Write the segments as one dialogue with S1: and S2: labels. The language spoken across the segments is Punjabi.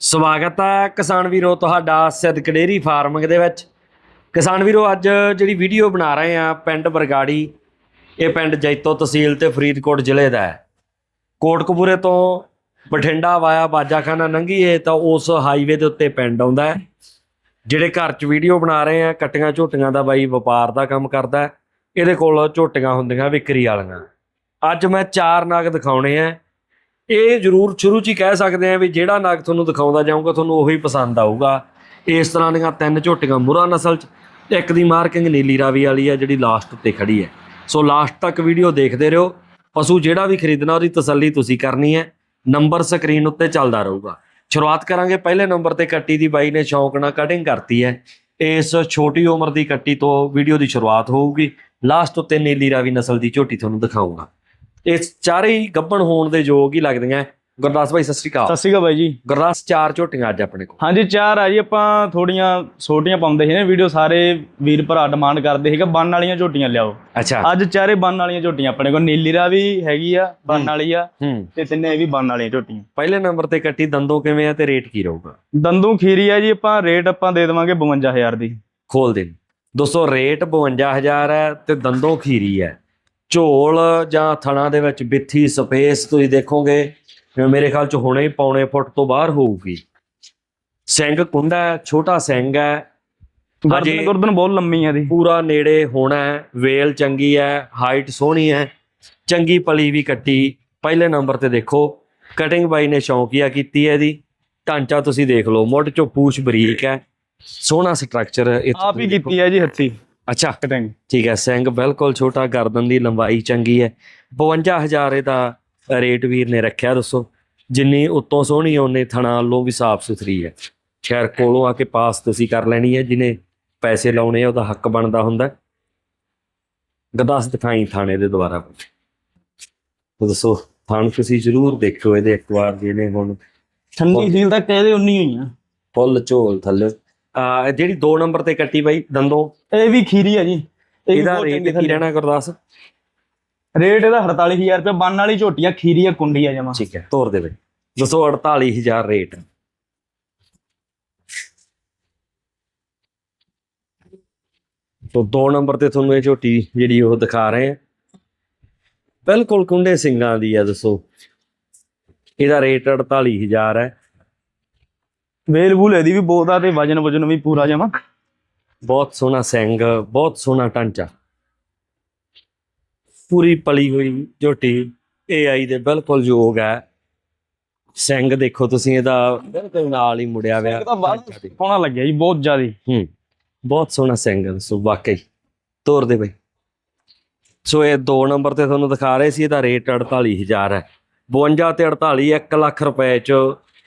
S1: ਸਵਾਗਤ ਹੈ ਕਿਸਾਨ ਵੀਰੋ ਤੁਹਾਡਾ ਸਿੱਧਕ ਡੇਅਰੀ ਫਾਰਮਿੰਗ ਦੇ ਵਿੱਚ। ਕਿਸਾਨ ਵੀਰੋ, ਅੱਜ ਜਿਹੜੀ ਵੀਡੀਓ ਬਣਾ ਰਹੇ ਆ ਪਿੰਡ ਬਰਗਾੜੀ ਇਹ ਪਿੰਡ ਜੈਤੋ ਤਹਿਸੀਲ ਤੇ ਫਰੀਦਕੋਟ ਜ਼ਿਲ੍ਹੇ ਦਾ ਹੈ। ਕੋਟਕਪੂਰੇ ਤੋਂ ਬਠਿੰਡਾ ਵਾਇਆ ਬਾਜਾਖਾਨਾ ਲੰਘੀਏ ਤਾਂ ਉਸ ਹਾਈਵੇ ਦੇ ਉੱਤੇ ਪਿੰਡ ਆਉਂਦਾ ਹੈ, ਜਿਹੜੇ ਘਰ 'ਚ ਵੀਡੀਓ ਬਣਾ ਰਹੇ ਆ, ਕੱਟੀਆਂ ਝੋਟੀਆਂ ਦਾ ਬਾਈ ਵਪਾਰ ਦਾ ਕੰਮ ਕਰਦਾ ਇਹਦੇ ਕੋਲ ਝੋਟੀਆਂ ਹੁੰਦੀਆਂ ਵਿਕਰੀ ਵਾਲੀਆਂ। ਅੱਜ ਮੈਂ ਚਾਰ ਨਾਗ ਦਿਖਾਉਣੇ ਆ। ਇਹ ਜ਼ਰੂਰ ਸ਼ੁਰੂ 'ਚ ਹੀ ਕਹਿ ਸਕਦੇ ਆ ਵੀ ਜਿਹੜਾ ਨਾਗ ਤੁਹਾਨੂੰ ਦਿਖਾਉਂਦਾ ਜਾਊਗਾ, ਤੁਹਾਨੂੰ ਉਹੀ ਪਸੰਦ ਆਊਗਾ। ਇਸ ਤਰ੍ਹਾਂ ਦੀਆਂ ਤਿੰਨ ਝੋਟੀਆਂ ਮੁਰਾ ਨਸਲ 'ਚ, ਇੱਕ ਦੀ ਮਾਰਕਿੰਗ ਨੀਲੀ ਰਾਵੀ ਵਾਲੀ ਹੈ ਜਿਹੜੀ ਲਾਸਟ ਉੱਤੇ ਖੜੀ ਹੈ। ਸੋ ਲਾਸਟ ਤੱਕ ਵੀਡੀਓ ਦੇਖਦੇ ਰਹੋ। ਪਸ਼ੂ ਜਿਹੜਾ ਵੀ ਖਰੀਦਣਾ, ਉਹਦੀ ਤਸੱਲੀ ਤੁਸੀਂ ਕਰਨੀ ਹੈ। ਨੰਬਰ ਸਕਰੀਨ ਉੱਤੇ ਚੱਲਦਾ ਰਹੂਗਾ। ਸ਼ੁਰੂਆਤ ਕਰਾਂਗੇ ਪਹਿਲੇ ਨੰਬਰ ਤੇ ਕੱਟੀ ਦੀ। ਬਾਈ ਨੇ ਸ਼ੌਂਕ ਨਾਲ ਕਟਿੰਗ ਕਰਤੀ ਹੈ। ਇਸ ਛੋਟੀ ਉਮਰ ਦੀ ਕੱਟੀ ਤੋਂ ਵੀਡੀਓ ਦੀ ਸ਼ੁਰੂਆਤ ਹੋਊਗੀ। ਲਾਸਟ ਉੱਤੇ ਨੀਲੀ ਰਾਵੀ ਨਸਲ ਦੀ ਝੋਟੀ ਤੁਹਾਨੂੰ ਦਿਖਾਊਂਗਾ। ਇਹ ਚਾਰੇ ਹੀ ਗੱਭਣ ਹੋਣ ਦੇ ਯੋਗ ਹੀ ਲੱਗਦੀਆਂ। ਗੁਰਦਾਸ ਭਾਈ ਸਤਿ ਸ਼੍ਰੀ ਅਕਾਲ।
S2: ਸਤਿ ਸ਼੍ਰੀ ਅਕਾਲ ਬਾਈ ਜੀ।
S1: ਗੁਰਦਾਸ ਚਾਰ ਝੋਟੀਆਂ ਅੱਜ ਆਪਣੇ ਕੋਲ।
S2: ਹਾਂਜੀ ਚਾਰ ਆ ਜੀ ਆਪਾਂ ਥੋੜੀਆਂ ਛੋਟੀਆਂ ਪਾਉਂਦੇ ਸੀ ਨੇ ਵੀਡੀਓ ਸਾਰੇ ਵੀਰ ਭਰਾ ਡਿਮਾਂਡ ਕਰਦੇ ਸੀਗੇ ਬੰਨ ਵਾਲੀਆਂ ਝੋਟੀਆਂ ਲਿਆਓ।
S1: ਅੱਛਾ।
S2: ਅੱਜ ਚਾਰੇ ਬੰਨ ਵਾਲੀਆਂ ਝੋਟੀਆਂ ਆਪਣੇ ਕੋਲ ਨੀਲੀ ਰਾ ਵੀ ਹੈਗੀ ਆ ਬੰਨ ਵਾਲੀ ਆ ਤੇ ਤਿੰਨੇ ਇਹ ਵੀ ਬੰਨ ਵਾਲੀਆਂ ਝੋਟੀਆਂ।
S1: ਪਹਿਲੇ ਨੰਬਰ ਤੇ ਕੱਟੀ ਦੰਦੋਂ ਕਿਵੇਂ ਆ ਤੇ ਰੇਟ ਕੀ ਰਹੂਗਾ?
S2: ਦੰਦੂ ਖੀਰੀ ਆ ਜੀ ਆਪਾਂ ਰੇਟ ਆਪਾਂ ਦੇ ਦੇਵਾਂਗੇ 52000 ਦੀ।
S1: ਖੋਲ ਦੇ ਦੋਸਤੋ ਰੇਟ 52000 ਹੈ ਤੇ ਦੰਦੋਂ ਖੀਰੀ ਹੈ। ਝੋਲ ਜਾਂ ਥਣਾ ਦੇ ਵਿੱਚ ਬਿੱਥੀ ਸਪੇਸ ਤੁਸੀਂ ਦੇਖੋਗੇ ਮੇਰੇ ਖਿਆਲ ਚ ਹੁਣੇ ਹੀ ਪੌਣੇ ਫੁੱਟ ਤੋਂ ਬਾਹਰ ਹੋਊਗੀ। ਸਿੰਘ ਕੁੰਡਾ ਹੈ, ਛੋਟਾ ਸਿੰਘ ਹੈ।
S2: ਗਰਦਨ ਗੁਰਦਨ ਬਹੁਤ ਲੰਮੀ ਆ ਦੀ
S1: ਪੂਰਾ ਨੇੜੇ ਹੋਣਾ ਹੈ ਵੇਲ ਚੰਗੀ ਹੈ ਹਾਈਟ ਸੋਹਣੀ ਹੈ ਚੰਗੀ ਪਲੀ ਵੀ ਕੱਟੀ। ਪਹਿਲੇ ਨੰਬਰ ਤੇ ਦੇਖੋ ਕਟਿੰਗ ਬਾਈ ਨੇ ਸ਼ੌਂਕੀਆ ਕੀਤੀ ਹੈ ਇਹਦੀ। ਢਾਂਚਾ ਤੁਸੀਂ ਦੇਖ ਲਓ ਮੁੱਢ ਚੋਂ ਪੂਛ ਬਰੀਕ ਹੈ। ਸੋਹਣਾ ਸਟਰਕਚਰ
S2: ਆਪ ਹੀ ਕੀਤੀ ਆ ਜੀ ਹੱਥੀ।
S1: ਅੱਛਾ।
S2: ਕਟਿੰਗ
S1: ਠੀਕ ਹੈ ਸਿੰਘ ਬਿਲਕੁਲ ਛੋਟਾ ਗਰਦਨ ਦੀ ਲੰਬਾਈ ਚੰਗੀ ਹੈ। 52000 ਇਹਦਾ ਰੇਟ ਵੀਰ ਨੇ ਰੱਖਿਆ ਦੱਸੋ। ਜਿੰਨੀ ਉੱਤੋਂ ਸੋਹਣੀ ਉਹਨੇ ਥਣਾ ਵੱਲੋਂ ਵੀ ਸਾਫ਼ ਸੁਥਰੀ ਹੈ। ਖੈਰ ਕੋਲੋਂ ਆ ਕੇ ਪਾਸ ਤੁਸੀਂ ਕਰ ਲੈਣੀ ਹੈ ਜਿਹਨੇ ਪੈਸੇ ਲਾਉਣੇ ਆ ਉਹਦਾ ਹੱਕ ਬਣਦਾ ਹੁੰਦਾ ਗਦਾਸ ਦਿਖਾਈ ਥਾਣੇ ਦੇ ਦੁਆਰਾ। ਤਾਂ ਦੱਸੋ ਥਾਣ ਤੁਸੀਂ ਜ਼ਰੂਰ ਦੇਖਿਓ ਇਹਦੇ ਇੱਕ ਵਾਰ ਜਿਹਨੇ ਹੁਣ
S2: ਠੰਡੀ ਝੀਲ ਤੱਕ ਇਹਦੇ 19 ਹੋਈਆਂ
S1: ਫੁੱਲ ਝੋਲ ਥੱਲੇ। ਜਿਹੜੀ 2 ਨੰਬਰ ਤੇ ਕੱਟੀ ਬਾਈ ਦੰਦੋਂ।
S2: ਇਹ ਵੀ ਖੀਰੀ ਆ ਜੀ।
S1: ਇਹਦਾ ਰੇਟ ਕੀ। ਰਹਿਣਾ ਗੁਰਦਾਸ?
S2: ਰੇਟ ਇਹਦਾ 48000 ਰੁਪਏ ਬੰਨ ਵਾਲੀ ਝੋਟੀਆਂ ਖੀਰੀ ਆ ਕੁੰਡੀ ਆ ਜਮਾ।
S1: ਠੀਕ ਹੈ ਤੋਰ ਦੇ ਵਿੱਚ ਦੱਸੋ 48000 ਰੇਟ ਤੋ 2 ਨੰਬਰ ਤੇ ਤੁਹਾਨੂੰ ਇਹ ਝੋਟੀ ਜਿਹੜੀ ਉਹ ਦਿਖਾ ਰਹੇ ਆ ਬਿਲਕੁਲ ਕੁੰਡੇ ਸਿੰਘਾਂ ਦੀ ਆ ਦੱਸੋ। ਇਹਦਾ ਰੇਟ 48000 ਹੈ।
S2: ਵੇਲ ਵੂਲ ਇਹਦੀ ਵੀ ਬਹੁਤ ਆ ਤੇ ਵਜਨ ਵਜਨ ਵੀ ਪੂਰਾ ਜਮਾ।
S1: ਬਹੁਤ ਸੋਹਣਾ ਸਿੰਘ ਬਹੁਤ ਸੋਹਣਾ ਟਾਂਚਾ। ਪੂਰੀ ਪਲੀ ਹੋਈ ਝੋਟੀ AI ਦੇ ਬਿਲਕੁਲ ਯੋਗ ਹੈ। ਸਿੰਘ ਦੇਖੋ ਤੁਸੀਂ ਇਹਦਾ ਬਿਲਕੁਲ ਨਾਲ ਹੀ ਮੁੜਿਆ ਹੋਇਆ।
S2: ਸੋਹਣਾ ਲੱਗਿਆ ਜੀ ਬਹੁਤ ਜ਼ਿਆਦੀ।
S1: ਹੂੰ ਬਹੁਤ ਸੋਹਣਾ ਹੈ ਸੋ ਵਾਕਈ। ਤੋਰ ਦੇ ਬਈ। ਸੋ ਇਹ 2 ਨੰਬਰ ਤੇ ਤੁਹਾਨੂੰ ਦਿਖਾ ਰਹੇ ਸੀ ਇਹਦਾ ਰੇਟ 48000 ਹੈ। 52 ਤੇ 48 1 ਲੱਖ ਰੁਪਏ ਚ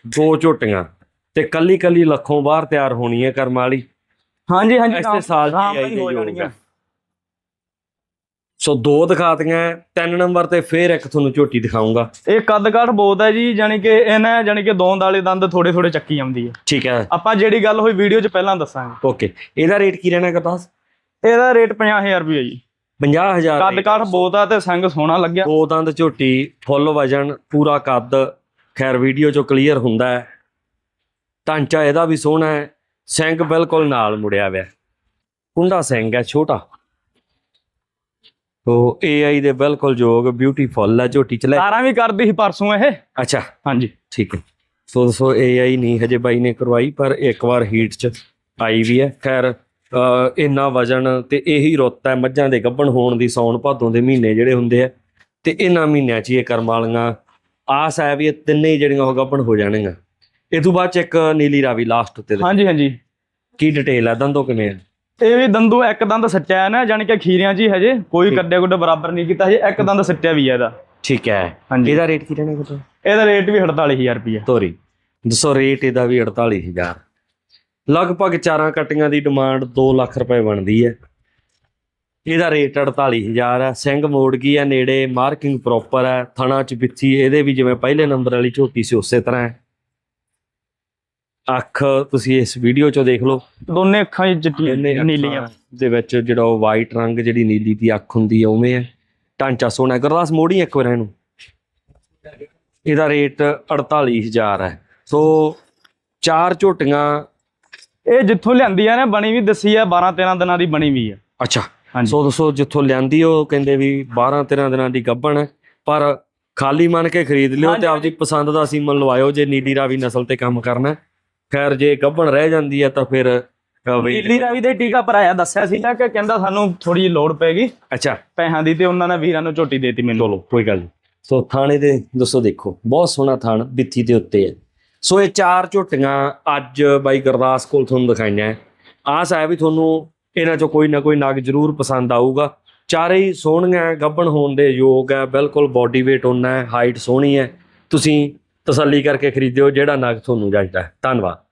S1: ਦੋ ਝੋਟੀਆਂ। ਤੇ ਕੱਲੀ ਕੱਲੀ ਲੱਖੋਂ ਬਾਹਰ ਤਿਆਰ ਹੋਣੀ ਹੈ ਕਰਮ ਵਾਲੀ।
S2: ਹਾਂਜੀ ਹਾਂਜੀ
S1: ਐਸੇ ਸਾਲ ਦੀ
S2: ਨਾਲ ਹੀ
S1: ਆਈ
S2: ਜਾਣਗੀਆਂ
S1: ਸੋ ਦੋ ਦਿਖਾਤੀਆਂ ਤਿੰਨ ਨੰਬਰ ਤੇ ਫੇਰ ਇੱਕ ਤੁਹਾਨੂੰ ਝੋਟੀ ਦਿਖਾਉਂਗਾ
S2: ਇਹ ਕੱਦ ਕਾਠ ਬਹੁਤ ਹੈ ਜੀ ਜਾਨੀ ਕਿ ਇਹਨਾਂ ਜਾਨੀ ਕਿ ਦੋਂਦ ਵਾਲੇ ਦੰਦ ਥੋੜੇ ਥੋੜੇ ਚੱਕੀ ਆਉਂਦੀ ਹੈ।
S1: ਠੀਕ ਹੈ।
S2: ਆਪਾਂ ਜਿਹੜੀ ਗੱਲ ਹੋਈ ਵੀਡੀਓ 'ਚ ਪਹਿਲਾਂ ਦੱਸਾਂਗੇ।
S1: ਓਕੇ ਇਹਦਾ ਰੇਟ ਕੀ ਰਹਿਣਾ ਕਰਦਾਸ
S2: ਇਹਦਾ ਰੇਟ 50000 ਰੁਪਏ ਜੀ।
S1: 50000
S2: ਕੱਦ ਕਾਠ ਬਹੁਤ ਆ ਤੇ ਸੰਗ ਸੋਹਣਾ ਲੱਗਿਆ।
S1: ਦੋ ਦੰਦ ਝੋਟੀ ਫੁੱਲ ਵਜਨ ਪੂਰਾ ਕੱਦ। ਖੈਰ ਵੀਡੀਓ ਚੋਂ ਕਲੀਅਰ ਹੁੰਦਾ ਹੈ। ਢਾਂਚਾ ਇਹਦਾ ਵੀ ਸੋਹਣਾ ਹੈ। ਸਿੰਘ ਬਿਲਕੁਲ ਨਾਲ ਮੁੜਿਆ ਹੋਇਆ ਕੁੰਡਾ ਸਿੰਘ ਹੈ ਛੋਟਾ। ਉਹ AI ਦੇ ਬਿਲਕੁਲ ਯੋਗ ਬਿਊਟੀਫੁੱਲ ਹੈ ਝੋਟੀ ਚ ਲੈ
S2: ਤਾਰਾਂ ਵੀ ਕਰਦੀ ਸੀ ਪਰਸੋਂ ਇਹ।
S1: ਅੱਛਾ।
S2: ਹਾਂਜੀ।
S1: ਠੀਕ ਹੈ। ਸੋ ਸੋ AI ਨਹੀਂ ਹਜੇ ਬਾਈ ਨੇ ਕਰਵਾਈ ਪਰ ਇੱਕ ਵਾਰ ਹੀਟ ਚ ਆਈ ਵੀ ਹੈ। ਖੈਰ ਇੰਨਾ ਵਜਨ ਤੇ ਇਹੀ ਰੁੱਤ ਹੈ ਮੱਝਾਂ ਦੇ ਗੱਭਣ ਹੋਣ ਦੀ ਸੌਣ ਭਾਦੋਂ ਦੇ ਮਹੀਨੇ ਜਿਹੜੇ ਹੁੰਦੇ ਆ। ਤੇ ਇਹਨਾਂ ਮਹੀਨਿਆਂ 'ਚ ਇਹ ਕਰਮ ਵਾਲੀਆਂ ਆਸ ਹੈ ਵੀ ਇਹ ਤਿੰਨੇ ਜਿਹੜੀਆਂ ਉਹ ਗੱਭਣ ਹੋ ਜਾਣਗੀਆਂ। ਇਹ ਤੋਂ ਬਾਅਦ ਚ ਇੱਕ ਨੀਲੀ ਰਾਵੀ ਲਾਸਟ ਉੱਤੇ
S2: ਹਾਂਜੀ ਹਾਂਜੀ।
S1: ਕੀ ਡਿਟੇਲ ਹੈ ਦੰਦੋ ਕਿਵੇਂ
S2: ਇਹ ਵੀ ਦੰਦੂ ਇੱਕ ਦੰਦ ਸੱਚਾ ਹੈ ਨਾ ਜਾਨੀ ਕਿ ਖੀਰਿਆਂ 'ਚ ਹੀ ਹਜੇ ਕੋਈ ਕੱਡੇ ਗੁੱਡੇ ਬਰਾਬਰ ਨਹੀਂ ਕੀਤਾ ਹਜੇ ਇੱਕ ਦੰਦ ਸੱਚਾ ਵੀ ਹੈ ਇਹਦਾ।
S1: ਠੀਕ ਹੈ।
S2: ਹਾਂਜੀ।
S1: ਇਹਦਾ ਰੇਟ ਕੀ ਰਹਿਣਾ ਬਤਾ
S2: ਇਹਦਾ ਰੇਟ ਵੀ 48000 ਰੁਪਏ।
S1: ਤੋਰੀ। ਦੱਸੋ ਰੇਟ ਇਹਦਾ ਵੀ 48000 ਲਗਭਗ ਚਾਰਾਂ ਕਟੀਆਂ ਦੀ ਡਿਮਾਂਡ 2 ਲੱਖ ਰੁਪਏ ਬਣਦੀ ਹੈ। ਇਹਦਾ ਰੇਟ 48000 ਹੈ। ਸਿੰਘ ਮੋੜ ਗਈ ਹੈ ਨੇੜੇ ਮਾਰਕਿੰਗ ਪ੍ਰੋਪਰ ਹੈ। ਥਣਾ ਚ ਬਿੱਥੀ ਇਹਦੇ ਵੀ ਜਿਵੇਂ ਪਹਿਲੇ ਨੰਬਰ ਵਾਲੀ ਝੋਟੀ ਸੀ ਉਸੇ ਤਰ੍ਹਾਂ ਹੈ। ਅੱਖ ਤੁਸੀਂ ਇਸ ਵੀਡੀਓ ਚੋਂ ਦੇਖ ਲਓ।
S2: ਦੋਨੇ ਅੱਖਾਂ 'ਚ ਚਿੱਟੀਆਂ ਨੀਲੀਆਂ।
S1: ਦੇ ਵਿੱਚ ਜਿਹੜਾ ਉਹ ਵਾਈਟ ਰੰਗ ਜਿਹੜੀ ਨੀਲੀ ਦੀ ਅੱਖ ਹੁੰਦੀ ਹੈ ਉਵੇਂ ਹੈ ਢਾਂਚਾ ਹੈ। ਗੁਰਦਾਸ ਮੋੜੀ ਇੱਕ ਵਾਰ ਇਹਨੂੰ। ਇਹਦਾ ਰੇਟ 48000 ਹੈ। ਸੋ ਚਾਰ ਝੋਟੀਆਂ।
S2: ਇਹ ਜਿੱਥੋਂ ਲਿਆਂਦੀ ਆ ਨਾ ਬਣੀ ਵੀ ਦੱਸੀ ਆ 12 13 ਦਿਨਾਂ ਦੀ ਬਣੀ ਵੀ ਆ।
S1: ਅੱਛਾ। ਸੋ ਦੋਸਤੋ ਜਿੱਥੋਂ ਲਿਆਂਦੀ ਉਹ ਕਹਿੰਦੇ ਵੀ 12 13 ਦਿਨਾਂ ਦੀ ਗੱਭਣ ਹੈ। ਪਰ ਖਾਲੀ ਮੰਨ ਕੇ ਖਰੀਦ ਲਿਓ ਤੇ ਆਪਦੀ ਪਸੰਦ ਦਾ ਸੀਮਨ ਲਵਾਇਓ ਜੇ ਨੀਲੀ ਰਾਵੀ ਨਸਲ ਤੇ ਕੰਮ ਕਰਨਾ ਹੈ। ਖੈਰ ਜੇ ਗੱਭਣ ਰਹਿ ਜਾਂਦੀ ਹੈ ਤਾਂ ਫਿਰ
S2: ਨੀਲੀ ਰਾਵੀ ਦੇ ਟੀਕਾ ਭਰਾਇਆ ਦੱਸਿਆ ਸੀ ਨਾ ਕਿ ਕਹਿੰਦਾ ਸਾਨੂੰ ਥੋੜੀ ਜਿਹੀ ਲੋੜ ਪੈਗੀ
S1: ਅੱਛਾ।
S2: ਪੈਸਿਆਂ ਦੀ ਤੇ ਉਹਨਾਂ ਨੇ ਵੀਰਾਂ ਨੂੰ ਝੋਟੀ ਦੇਤੀ ਮੈਨੂੰ।
S1: ਚਲੋ ਕੋਈ ਗੱਲ ਨਹੀਂ। ਸੋ ਥਾਣੇ ਦੇ ਦੋਸਤੋ ਦੇਖੋ ਬਹੁਤ ਸੋਹਣਾ ਥਾਣ ਬਿੱਥੀ ਦੇ ਉੱਤੇ ਹੈ। ਸੋ ਇਹ ਚਾਰ ਝੋਟੀਆਂ ਅੱਜ ਬਾਈ ਗੁਰਦਾਸ ਕੋਲ ਤੁਹਾਨੂੰ ਦਿਖਾਈਆਂ। ਆਸ ਹੈ ਵੀ ਤੁਹਾਨੂੰ ਇਹਨਾਂ ਚੋਂ ਕੋਈ ਨਾ ਕੋਈ ਨਗ ਜ਼ਰੂਰ ਪਸੰਦ ਆਊਗਾ। ਚਾਰੇ ਹੀ ਸੋਹਣੀਆਂ ਗੱਭਣ ਹੋਣ ਦੇ ਯੋਗ ਹੈ ਬਿਲਕੁਲ ਬਾਡੀ weight ਉਹਨਾਂ ਹੈ ਹਾਈਟ ਸੋਹਣੀ ਹੈ। ਤੁਸੀਂ ਤਸੱਲੀ ਕਰਕੇ ਖਰੀਦਿਓ ਜਿਹੜਾ ਨਗ ਤੁਹਾਨੂੰ ਜੱਜਦਾ ਧੰਨਵਾਦ।